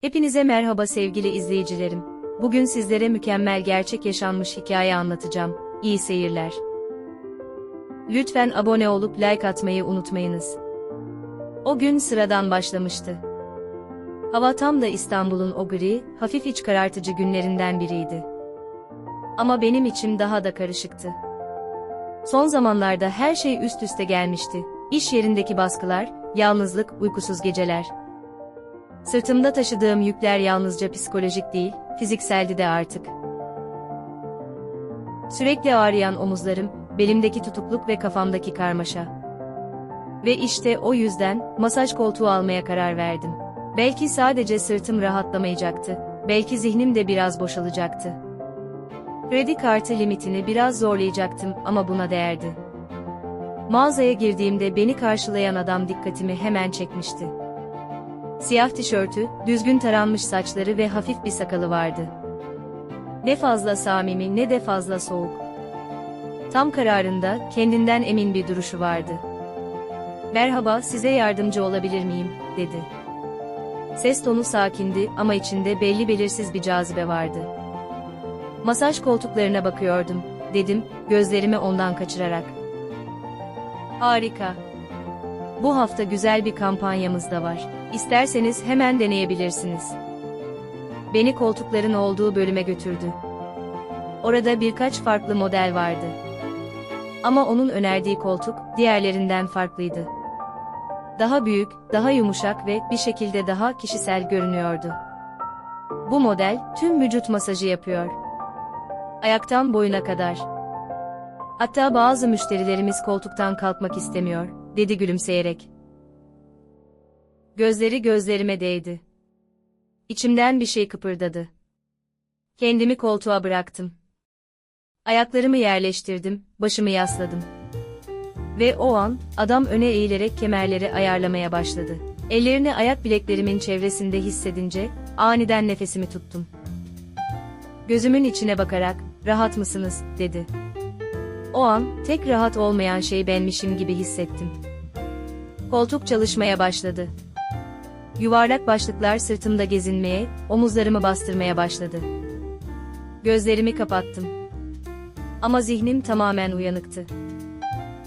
Hepinize merhaba sevgili izleyicilerim. Bugün sizlere mükemmel gerçek yaşanmış hikaye anlatacağım. İyi seyirler. Lütfen abone olup like atmayı unutmayınız. O gün sıradan başlamıştı. Hava tam da İstanbul'un o gri, hafif iç karartıcı günlerinden biriydi. Ama benim için daha da karışıktı. Son zamanlarda her şey üst üste gelmişti. İş yerindeki baskılar, yalnızlık, uykusuz geceler. Sırtımda taşıdığım yükler yalnızca psikolojik değil, fizikseldi de artık. Sürekli ağrıyan omuzlarım, belimdeki tutukluk ve kafamdaki karmaşa. Ve işte o yüzden masaj koltuğu almaya karar verdim. Belki sadece sırtım rahatlamayacaktı, belki zihnim de biraz boşalacaktı. Kredi kartı limitini biraz zorlayacaktım ama buna değerdi. Mağazaya girdiğimde beni karşılayan adam dikkatimi hemen çekmişti. Siyah tişörtü, düzgün taranmış saçları ve hafif bir sakalı vardı. Ne fazla samimi ne de fazla soğuk. Tam kararında, kendinden emin bir duruşu vardı. Merhaba, size yardımcı olabilir miyim, dedi. Ses tonu sakindi ama içinde belli belirsiz bir cazibe vardı. Masaj koltuklarına bakıyordum, dedim, gözlerimi ondan kaçırarak. Harika. Bu hafta güzel bir kampanyamız da var. İsterseniz hemen deneyebilirsiniz. Beni koltukların olduğu bölüme götürdü. Orada birkaç farklı model vardı. Ama onun önerdiği koltuk diğerlerinden farklıydı. Daha büyük, daha yumuşak ve bir şekilde daha kişisel görünüyordu. Bu model tüm vücut masajı yapıyor. Ayaktan boyuna kadar. Hatta bazı müşterilerimiz koltuktan kalkmak istemiyor, dedi gülümseyerek. Gözleri gözlerime değdi. İçimden bir şey kıpırdadı. Kendimi koltuğa bıraktım. Ayaklarımı yerleştirdim, başımı yasladım. Ve o an, adam öne eğilerek kemerleri ayarlamaya başladı. Ellerini ayak bileklerimin çevresinde hissedince, aniden nefesimi tuttum. Gözümün içine bakarak, rahat mısınız, dedi. O an, tek rahat olmayan şey benmişim gibi hissettim. Koltuk çalışmaya başladı. Yuvarlak başlıklar sırtımda gezinmeye, omuzlarımı bastırmaya başladı. Gözlerimi kapattım. Ama zihnim tamamen uyanıktı.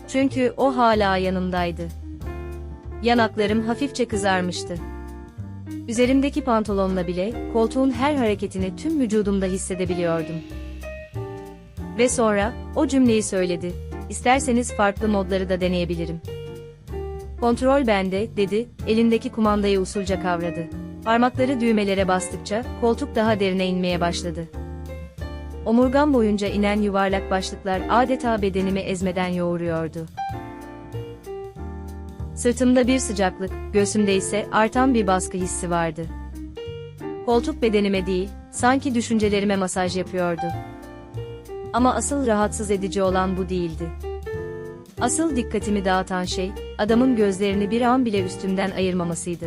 Çünkü o hala yanımdaydı. Yanaklarım hafifçe kızarmıştı. Üzerimdeki pantolonla bile koltuğun her hareketini tüm vücudumda hissedebiliyordum. Ve sonra o cümleyi söyledi. İsterseniz farklı modları da deneyebilirim. Kontrol bende, dedi, elindeki kumandayı usulca kavradı. Parmakları düğmelere bastıkça, koltuk daha derine inmeye başladı. Omurgam boyunca inen yuvarlak başlıklar adeta bedenimi ezmeden yoğuruyordu. Sırtımda bir sıcaklık, göğsümde ise artan bir baskı hissi vardı. Koltuk bedenime değil, sanki düşüncelerime masaj yapıyordu. Ama asıl rahatsız edici olan bu değildi. Asıl dikkatimi dağıtan şey, adamın gözlerini bir an bile üstümden ayırmamasıydı.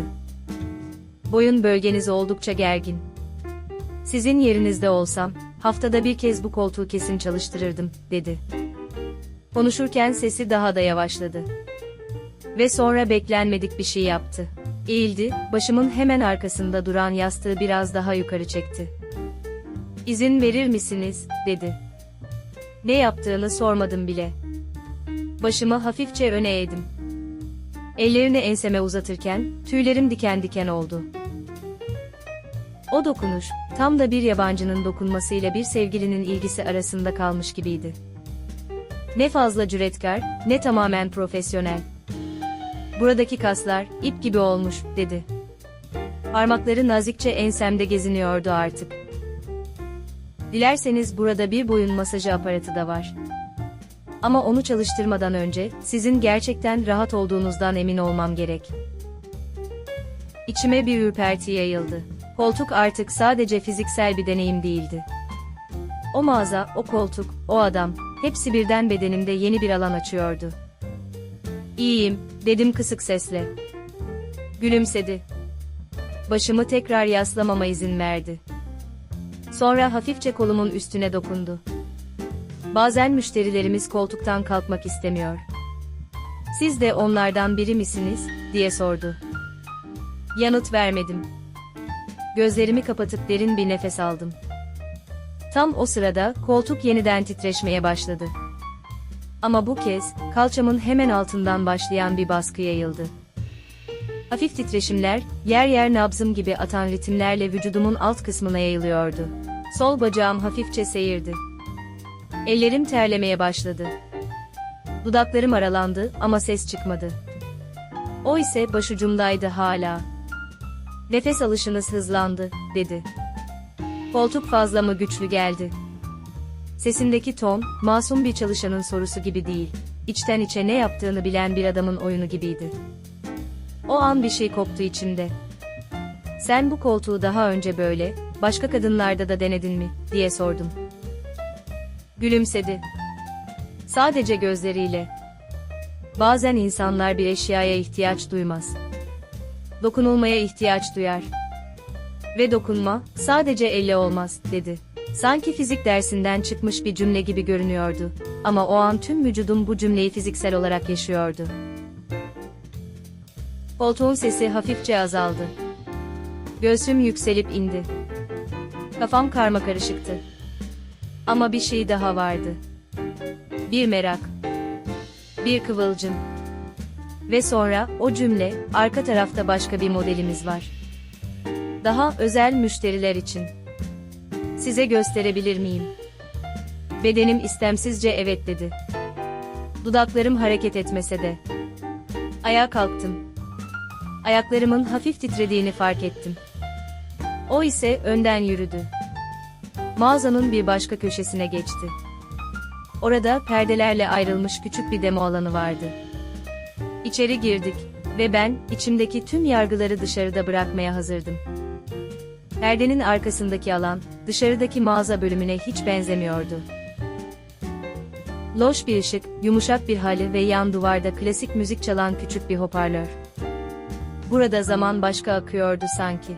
Boyun bölgeniz oldukça gergin. Sizin yerinizde olsam, haftada bir kez bu koltuğu kesin çalıştırırdım, dedi. Konuşurken sesi daha da yavaşladı. Ve sonra beklenmedik bir şey yaptı. Eğildi, başımın hemen arkasında duran yastığı biraz daha yukarı çekti. İzin verir misiniz, dedi. Ne yaptığını sormadım bile. Başımı hafifçe öne eğdim. Ellerini enseme uzatırken, tüylerim diken diken oldu. O dokunuş, tam da bir yabancının dokunmasıyla bir sevgilinin ilgisi arasında kalmış gibiydi. Ne fazla cüretkar, ne tamamen profesyonel. Buradaki kaslar, ip gibi olmuş, dedi. Parmakları nazikçe ensemde geziniyordu artık. Dilerseniz burada bir boyun masajı aparatı da var. Ama onu çalıştırmadan önce, sizin gerçekten rahat olduğunuzdan emin olmam gerek. İçime bir ürperti yayıldı. Koltuk artık sadece fiziksel bir deneyim değildi. O mağaza, o koltuk, o adam, hepsi birden bedenimde yeni bir alan açıyordu. İyiyim, dedim kısık sesle. Gülümsedi. Başımı tekrar yaslamama izin verdi. Sonra hafifçe kolumun üstüne dokundu. Bazen müşterilerimiz koltuktan kalkmak istemiyor. Siz de onlardan biri misiniz, diye sordu. Yanıt vermedim. Gözlerimi kapatıp derin bir nefes aldım. Tam o sırada koltuk yeniden titreşmeye başladı. Ama bu kez kalçamın hemen altından başlayan bir baskı yayıldı. Hafif titreşimler, yer yer nabzım gibi atan ritimlerle vücudumun alt kısmına yayılıyordu. Sol bacağım hafifçe seyirdi. Ellerim terlemeye başladı. Dudaklarım aralandı ama ses çıkmadı. O ise başucumdaydı hala. Nefes alışınız hızlandı, dedi. Koltuk fazla mı güçlü geldi? Sesindeki ton, masum bir çalışanın sorusu gibi değil, içten içe ne yaptığını bilen bir adamın oyunu gibiydi. O an bir şey koptu içimde. Sen bu koltuğu daha önce böyle, başka kadınlarda da denedin mi, diye sordum. Gülümsedi. Sadece gözleriyle. Bazen insanlar bir eşyaya ihtiyaç duymaz. Dokunulmaya ihtiyaç duyar. Ve dokunma, sadece elle olmaz, dedi. Sanki fizik dersinden çıkmış bir cümle gibi görünüyordu. Ama o an tüm vücudum bu cümleyi fiziksel olarak yaşıyordu. Koltuğun sesi hafifçe azaldı. Göğsüm yükselip indi. Kafam karma karışıktı. Ama bir şey daha vardı. Bir merak. Bir kıvılcım. Ve sonra o cümle, arka tarafta başka bir modelimiz var. Daha özel müşteriler için. Size gösterebilir miyim? Bedenim istemsizce evet dedi. Dudaklarım hareket etmese de. Ayağa kalktım. Ayaklarımın hafif titrediğini fark ettim. O ise önden yürüdü. Mağazanın bir başka köşesine geçti. Orada perdelerle ayrılmış küçük bir demo alanı vardı. İçeri girdik ve ben içimdeki tüm yargıları dışarıda bırakmaya hazırdım. Perdenin arkasındaki alan, dışarıdaki mağaza bölümüne hiç benzemiyordu. Loş bir ışık, yumuşak bir halı ve yan duvarda klasik müzik çalan küçük bir hoparlör. Burada zaman başka akıyordu sanki.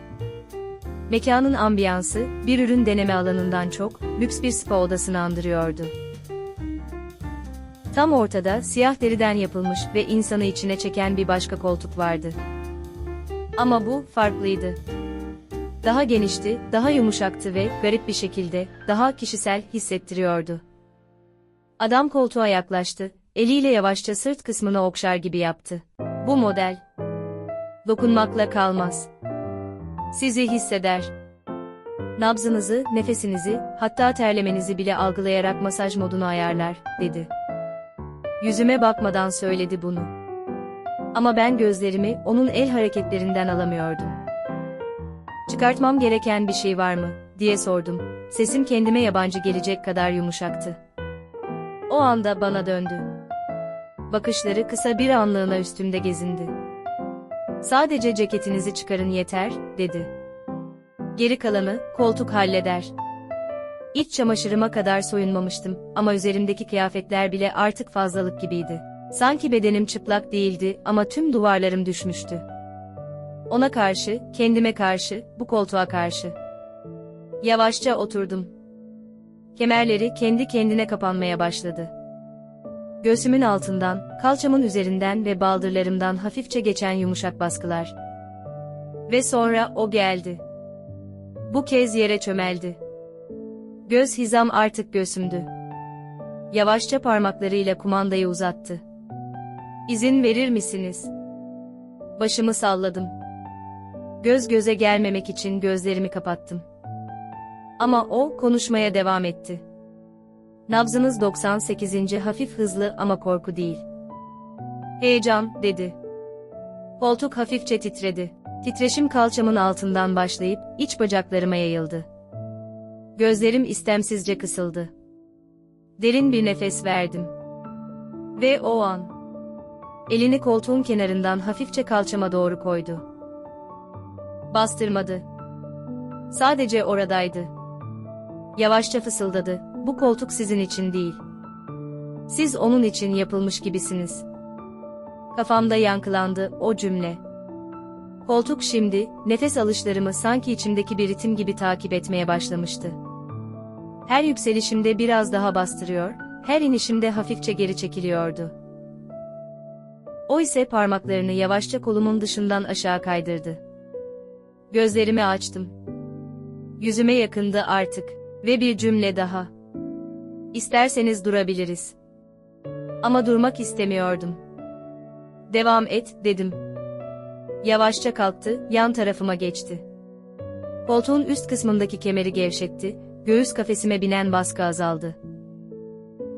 Mekanın ambiyansı, bir ürün deneme alanından çok, lüks bir spa odasını andırıyordu. Tam ortada siyah deriden yapılmış ve insanı içine çeken bir başka koltuk vardı. Ama bu farklıydı. Daha genişti, daha yumuşaktı ve garip bir şekilde daha kişisel hissettiriyordu. Adam koltuğa yaklaştı, eliyle yavaşça sırt kısmını okşar gibi yaptı. Bu model dokunmakla kalmaz. Sizi hisseder. Nabzınızı, nefesinizi, hatta terlemenizi bile algılayarak masaj modunu ayarlar, dedi. Yüzüme bakmadan söyledi bunu. Ama ben gözlerimi onun el hareketlerinden alamıyordum. Çıkartmam gereken bir şey var mı, diye sordum. Sesim kendime yabancı gelecek kadar yumuşaktı. O anda bana döndü. Bakışları kısa bir anlığına üstümde gezindi. Sadece ceketinizi çıkarın yeter, dedi. Geri kalanı, koltuk halleder. İç çamaşırıma kadar soyunmamıştım ama üzerimdeki kıyafetler bile artık fazlalık gibiydi. Sanki bedenim çıplak değildi ama tüm duvarlarım düşmüştü. Ona karşı, kendime karşı, bu koltuğa karşı. Yavaşça oturdum. Kemerleri kendi kendine kapanmaya başladı. Göğsümün altından, kalçamın üzerinden ve baldırlarımdan hafifçe geçen yumuşak baskılar. Ve sonra o geldi. Bu kez yere çömeldi. Göz hizam artık göğsümdü. Yavaşça parmaklarıyla kumandayı uzattı. İzin verir misiniz? Başımı salladım. Göz göze gelmemek için gözlerimi kapattım. Ama o konuşmaya devam etti. Nabzınız 98. hafif hızlı ama korku değil. Heyecan, dedi. Koltuk hafifçe titredi. Titreşim kalçamın altından başlayıp iç bacaklarıma yayıldı. Gözlerim istemsizce kısıldı. Derin bir nefes verdim. Ve o an elini koltuğun kenarından hafifçe kalçama doğru koydu. Bastırmadı. Sadece oradaydı. Yavaşça fısıldadı. Bu koltuk sizin için değil. Siz onun için yapılmış gibisiniz. Kafamda yankılandı o cümle. Koltuk şimdi, nefes alışlarımı sanki içimdeki bir ritim gibi takip etmeye başlamıştı. Her yükselişimde biraz daha bastırıyor, her inişimde hafifçe geri çekiliyordu. O ise parmaklarını yavaşça kolumun dışından aşağı kaydırdı. Gözlerimi açtım. Yüzüme yakındı artık. Ve bir cümle daha. İsterseniz durabiliriz. Ama durmak istemiyordum. Devam et, dedim. Yavaşça kalktı, yan tarafıma geçti. Koltuğun üst kısmındaki kemeri gevşetti, göğüs kafesime binen baskı azaldı.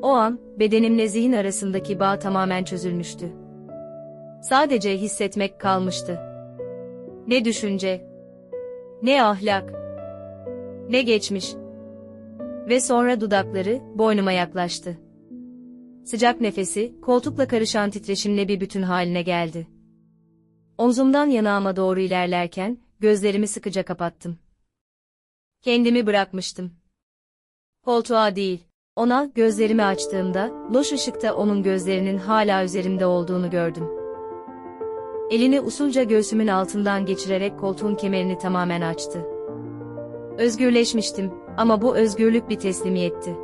O an, bedenimle zihin arasındaki bağ tamamen çözülmüştü. Sadece hissetmek kalmıştı. Ne düşünce, ne ahlak, ne geçmiş. Ve sonra dudakları boynuma yaklaştı. Sıcak nefesi, koltukla karışan titreşimle bir bütün haline geldi. Omzumdan yanağıma doğru ilerlerken, gözlerimi sıkıca kapattım. Kendimi bırakmıştım. Koltuğa değil, ona gözlerimi açtığımda, loş ışıkta onun gözlerinin hala üzerimde olduğunu gördüm. Elini usulca göğsümün altından geçirerek koltuğun kemerini tamamen açtı. Özgürleşmiştim ama bu özgürlük bir teslimiyetti.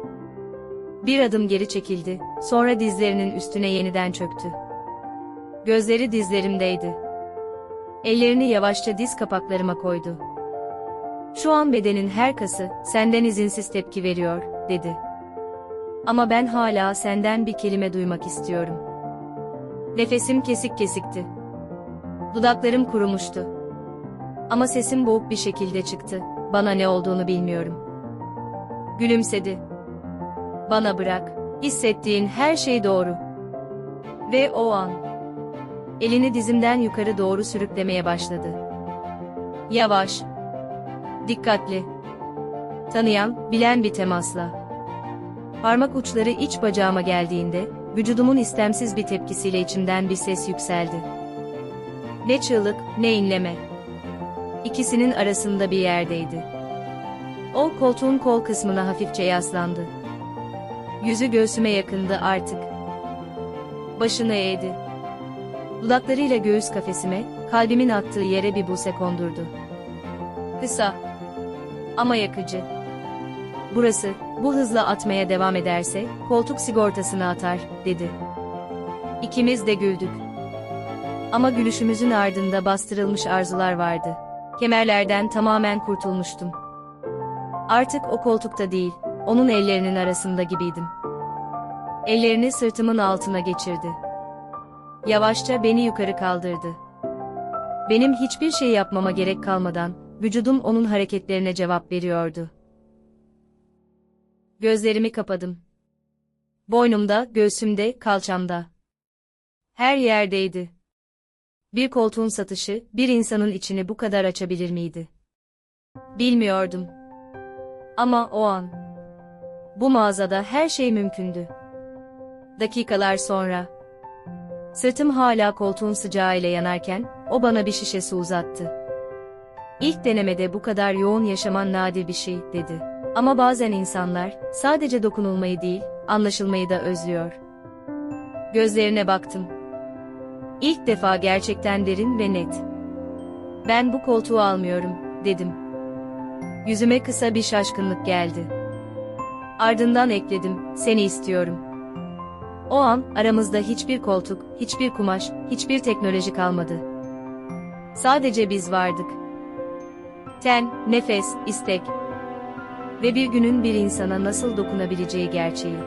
Bir adım geri çekildi, sonra dizlerinin üstüne yeniden çöktü. Gözleri dizlerimdeydi. Ellerini yavaşça diz kapaklarıma koydu. Şu an bedenin her kası, senden izinsiz tepki veriyor, dedi. Ama ben hala senden bir kelime duymak istiyorum. Nefesim kesik kesikti. Dudaklarım kurumuştu. Ama sesim boğuk bir şekilde çıktı, bana ne olduğunu bilmiyorum. Gülümsedi. Bana bırak, hissettiğin her şey doğru. Ve o an, elini dizimden yukarı doğru sürüklemeye başladı. Yavaş, dikkatli, tanıyan, bilen bir temasla. Parmak uçları iç bacağıma geldiğinde, vücudumun istemsiz bir tepkisiyle içimden bir ses yükseldi. Ne çığlık, ne inleme. İkisinin arasında bir yerdeydi. O koltuğun kol kısmına hafifçe yaslandı. Yüzü göğsüme yakındı artık. Başını eğdi. Dudaklarıyla göğüs kafesime, kalbimin attığı yere bir buse kondurdu. Kısa. Ama yakıcı. Burası, bu hızla atmaya devam ederse, koltuk sigortasını atar, dedi. İkimiz de güldük. Ama gülüşümüzün ardında bastırılmış arzular vardı. Kemerlerden tamamen kurtulmuştum. Artık o koltukta değil, onun ellerinin arasında gibiydim. Ellerini sırtımın altına geçirdi. Yavaşça beni yukarı kaldırdı. Benim hiçbir şey yapmama gerek kalmadan, vücudum onun hareketlerine cevap veriyordu. Gözlerimi kapadım. Boynumda, göğsümde, kalçamda. Her yerdeydi. Bir koltuğun satışı, bir insanın içini bu kadar açabilir miydi? Bilmiyordum. Ama o an. Bu mağazada her şey mümkündü. Dakikalar sonra. Sırtım hala koltuğun sıcağıyla yanarken, o bana bir şişe su uzattı. İlk denemede bu kadar yoğun yaşaman nadir bir şey, dedi. Ama bazen insanlar, sadece dokunulmayı değil, anlaşılmayı da özlüyor. Gözlerine baktım. İlk defa gerçekten derin ve net. Ben bu koltuğu almıyorum, dedim. Yüzüme kısa bir şaşkınlık geldi. Ardından ekledim, seni istiyorum. O an, aramızda hiçbir koltuk, hiçbir kumaş, hiçbir teknoloji kalmadı. Sadece biz vardık. Ten, nefes, istek. Ve bir günün bir insana nasıl dokunabileceği gerçeği.